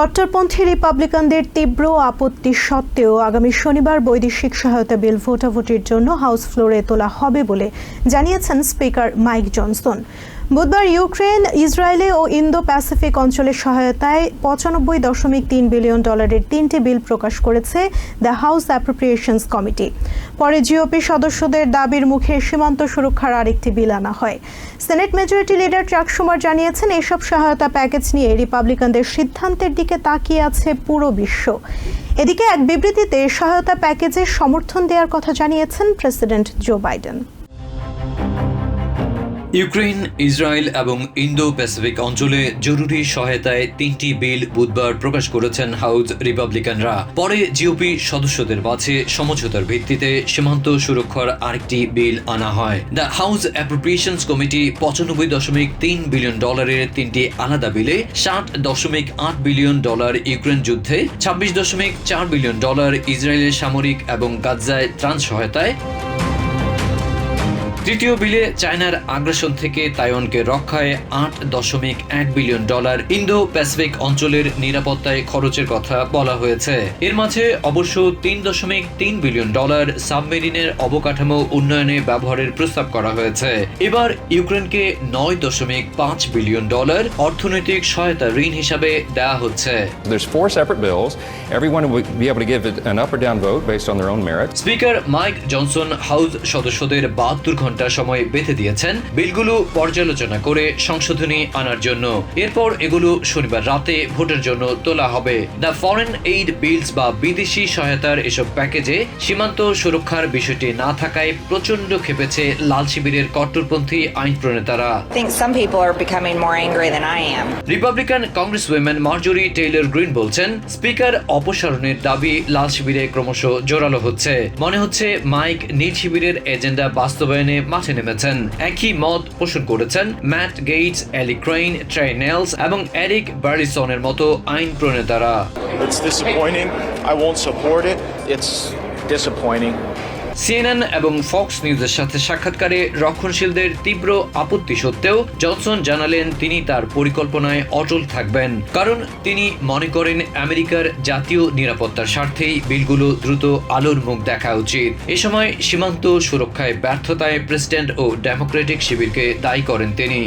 কট্টরপন্থী রিপাবলিকানদের তীব্র আপত্তি সত্ত্বেও আগামী শনিবার বৈদেশিক সহায়তা বিল ভোটাভুটির জন্য হাউস ফ্লোরে তোলা হবে বলে জানিয়েছেন স্পিকার মাইক জনসন। বুধবার ইউক্রেন, ইসরায়েলে ও ইন্দো প্যাসিফিক অঞ্চলের সহায়তায় পঁচানব্বই দশমিক তিন বিলিয়ন ডলারের তিনটি বিল প্রকাশ করেছে দ্য হাউস অ্যাপ্রোপ্রিয়েশনস কমিটি। পরে জিওপি সদস্যদের দাবির মুখে সীমান্ত সুরক্ষার আরেকটি বিল আনা হয়। Senate majority leader Chuck Schumer জানিয়েছেন, এসব সহায়তা প্যাকেজ নিয়ে রিপাবলিকানদের সিদ্ধান্তের দিকে তাকিয়ে আছে পুরো বিশ্ব। এদিকে এক বিবৃতিতে সহায়তা প্যাকেজের সমর্থন দেওয়ার কথা জানিয়েছেন president Joe Biden. Ukraine Israel এবং ইন্দো প্যাসিফিক অঞ্চলে জরুরি সহায়তায় তিনটি বিল বুধবার প্রকাশ করেছেন হাউস রিপাবলিকানরা। পরে জিওপি সদস্যদের মাঝে সমঝোতার ভিত্তিতে সীমান্ত সুরক্ষার আরেকটি বিল আনা হয়। দ্য হাউস অ্যাপ্রোপ্রিয়েশনস কমিটি পঁচানব্বই দশমিক তিন বিলিয়ন ডলারের তিনটি আলাদা বিলে ষাট দশমিক আট বিলিয়ন ডলার ইউক্রেন যুদ্ধে, ছাব্বিশ দশমিক চার বিলিয়ন ডলার ইসরায়েলের সামরিক এবং গাজায় ত্রাণ সহায়তায় তৃতীয় বিলে চায়নার আগ্রাসন থেকে তাইওয়ানকে রক্ষায় আট দশমিক এক বিলিয়ন ডলার ইন্দো প্যাসিফিক অঞ্চলের নিরাপত্তায় খরচের কথা বলা হয়েছে। এর মাঝে অবশ্য তিন দশমিক তিন বিলিয়ন ডলার সাবমেরিনের অবকাঠামো উন্নয়নে ব্যবহারের প্রস্তাব করা হয়েছে। এবার ইউক্রেনকে নয় দশমিক পাঁচ বিলিয়ন ডলার অর্থনৈতিক সহায়তা ঋণ হিসাবে দেওয়া হচ্ছে. স্পিকার মাইক জনসন হাউস সদস্যদের বাহাত্তর ঘণ্টা সময় বেঁধে দিয়েছেন। বিলগুলো পর্যালোচনা করে সংশোধনী আনার জন্য। এরপর এগুলো শনিবার রাতে ভোটের জন্য তোলা হবে। দ্য ফরেন এইড বিলস বা বিদেশি সহায়তার এসব প্যাকেজে সীমান্ত সুরক্ষার বিষয়টি না থাকায় প্রচণ্ড খেপেছে লাল শিবিরের কট্টরপন্থী আইন প্রণেতারা. Republican congresswoman Marjorie Taylor Greene বলছেন স্পিকার অপসারণের দাবি লাল শিবিরে ক্রমশ জোরালো হচ্ছে। মনে হচ্ছে মাইক নীল শিবিরের এজেন্ডা বাস্তবায়নে মাঠে নেমেছেন একই মত পোষণ করেছেন Matt Gaetz Eli Crane, Troy Nehls এবং এরিক ব্যারিসনের মতো আইন প্রণেতারা It's disappointing. I won't support it. It's disappointing. CNN এবং ফক্স নিউজের সাথে সাক্ষাৎকারে রক্ষণশীলদের তীব্র আপত্তি সত্ত্বেও জনসন জানালেন তিনি তার পরিকল্পনায় অটল থাকবেন। কারণ তিনি মনে করেন আমেরিকার জাতীয় নিরাপত্তার স্বার্থেই বিলগুলো দ্রুত আলোর মুখ দেখা উচিত। এ সময় সীমান্ত সুরক্ষায় ব্যর্থতায় প্রেসিডেন্ট ও ডেমোক্রেটিক শিবিরকে দায়ী করেন তিনি।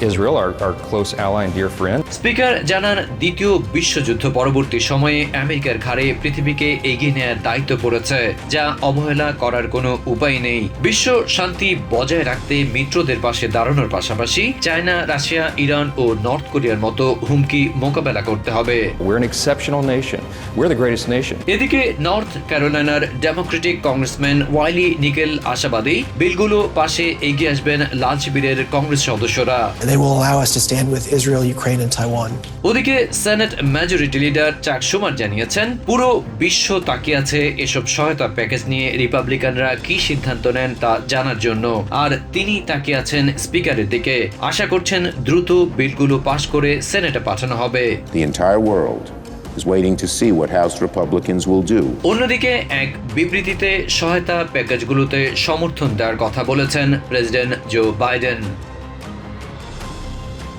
Israel, our, our close ally and dear friend. Speaker জানান দ্বিতীয় বিশ্বযুদ্ধ পরবর্তী সময়ে আমেরিকার ঘাড়ে পৃথিবীকে এগিয়ে নেয়ার দায়িত্ব পড়েছে যা অবহেলা করার কোনো উপায় নেই বিশ্ব শান্তি বজায় রাখতে মিত্রদের পাশে দাঁড়ানোর পাশাপাশি চায়না রাশিয়া ইরান ও নর্থ কোরিয়ার মতো হুমকি মোকাবেলা করতে হবে We're an exceptional nation. We're the greatest nation. এদিকে নর্থ ক্যারোলাইনার ডেমোক্রেটিক কংগ্রেসম্যান ওয়াইলি নিকেল আশাবাদী বিলগুলো পাশে এগিয়ে আসবেন লাল শিবিরের কংগ্রেস সদস্যরা and they will allow us to stand with Israel, Ukraine, and Taiwan. ওদিকে Senate majority leader Chuck Schumer জানিয়েছেন পুরো বিশ্ব তাকিয়ে আছে এসব সহায়তা প্যাকেজ নিয়ে রিপাবলিকানরা কি সিদ্ধান্ত নেন তা জানার জন্য আর তিনি তাকিয়ে আছেন স্পিকারের দিকে আশা করছেন দ্রুত বিলগুলো পাশ করে সেনেটে পাঠানো হবে The entire world is waiting to see what House Republicans will do. অন্যদিকে এক বিবৃতিতে সহায়তা প্যাকেজগুলোতে সমর্থন দেওয়ার কথা বলেছেন President Joe Biden